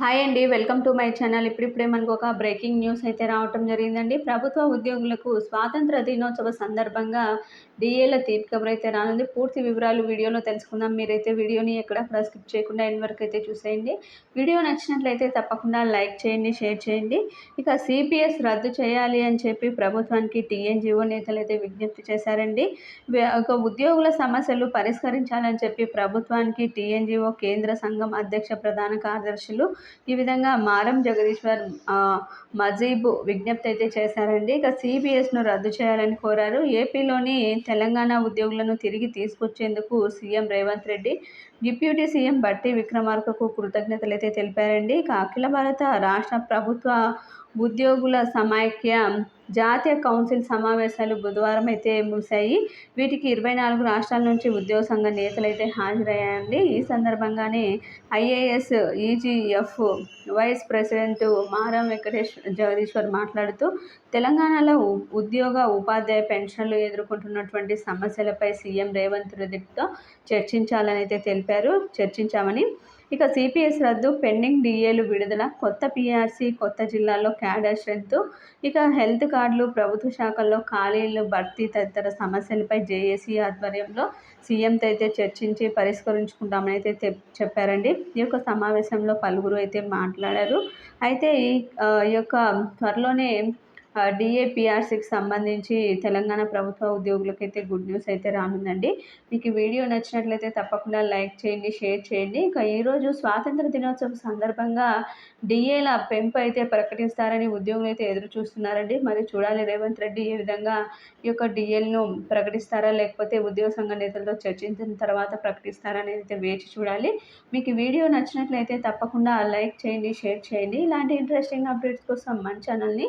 Hi అండి welcome to my channel. ఇప్పుడిప్పుడే మనకు ఒక బ్రేకింగ్ న్యూస్ అయితే రావటం జరిగిందండి. ప్రభుత్వ ఉద్యోగులకు స్వాతంత్ర దినోత్సవ సందర్భంగా డిఏల తీర్పు అయితే రానుంది పూర్తి వివరాలు వీడియోలో తెలుసుకుందాం. మీరైతే వీడియోని ఎక్కడ స్కిప్ చేయకుండా ఎండ్ వరకు అయితే చూసేయండి. వీడియో నచ్చినట్లయితే తప్పకుండా లైక్ చేయండి షేర్ చేయండి. ఇక సిపిఎస్ రద్దు చేయాలి అని చెప్పి ప్రభుత్వానికి టీఎన్జిఓ నేతలు అయితే విజ్ఞప్తి చేశారండి. ఒక ఉద్యోగుల సమస్యలు పరిష్కరించాలని చెప్పి ప్రభుత్వానికి టీఎన్జిఓ కేంద్ర సంఘం అధ్యక్ష ప్రధాన కార్యదర్శులు ఈ విధంగా మారం జగదీశ్వర్ మజీబ్ విజ్ఞప్తి అయితే చేశారండి. ఇక సిబిఎస్ను రద్దు చేయాలని కోరారు. ఏపీలోని తెలంగాణ ఉద్యోగులను తిరిగి తీసుకొచ్చేందుకు CM Revanth Reddy deputy CM Bhatti విక్రమార్కకు కృతజ్ఞతలు అయితే తెలిపారండి. ఇక అఖిల భారత రాష్ట్ర ప్రభుత్వ ఉద్యోగుల సమాఖ్య జాతీయ కౌన్సిల్ సమావేశాలు బుధవారం అయితే ముగిశాయి. వీటికి ఇరవై నాలుగు రాష్ట్రాల నుంచి ఉద్యోగ సంఘ నేతలు అయితే హాజరయ్యాయండి. ఈ సందర్భంగానే ఐఏఎస్ ఈజీఎఫ్ వైస్ ప్రెసిడెంట్ మారం వెంకటేశ్వర జగదీశ్వర్ మాట్లాడుతూ తెలంగాణలో ఉద్యోగ ఉపాధ్యాయ పెన్షన్లు ఎదుర్కొంటున్నటువంటి సమస్యలపై సీఎం రేవంత్ రెడ్డితో చర్చించాలని అయితే తెలిపారు. చర్చించామని ఇక సిపిఎస్ రద్దు పెండింగ్ డిఏలు విడుదల కొత్త పిఆర్సీ కొత్త జిల్లాల్లో క్యాడర్స్ రద్దు ఇక హెల్త్ కార్డులు ప్రభుత్వ శాఖల్లో ఖాళీలు భర్తీ తదితర సమస్యలపై జేఏసీ ఆధ్వర్యంలో సీఎంతో అయితే చర్చించి పరిష్కరించుకుంటామని అయితే చెప్పారండి. ఈ యొక్క సమావేశంలో పలువురు అయితే మాట్లాడారు. అయితే ఈ యొక్క త్వరలోనే డిఏపిఆర్సీకి సంబంధించి తెలంగాణ ప్రభుత్వ ఉద్యోగులకైతే గుడ్ న్యూస్ అయితే రానుందండి. మీకు వీడియో నచ్చినట్లయితే తప్పకుండా లైక్ చేయండి షేర్ చేయండి. ఇక ఈరోజు స్వాతంత్ర దినోత్సవం సందర్భంగా డిఏల పెంపు అయితే ప్రకటిస్తారని ఉద్యోగులు అయితే ఎదురు చూస్తున్నారండి. మరి చూడాలి రేవంత్ రెడ్డి ఏ విధంగా ఈ యొక్క డిఏలను ప్రకటిస్తారా లేకపోతే ఉద్యోగ సంఘ నేతలతో చర్చించిన తర్వాత ప్రకటిస్తారా అనేది అయితే వేచి చూడాలి. మీకు వీడియో నచ్చినట్లయితే తప్పకుండా లైక్ చేయండి షేర్ చేయండి. ఇలాంటి ఇంట్రెస్టింగ్ అప్డేట్స్ కోసం మన ఛానల్ని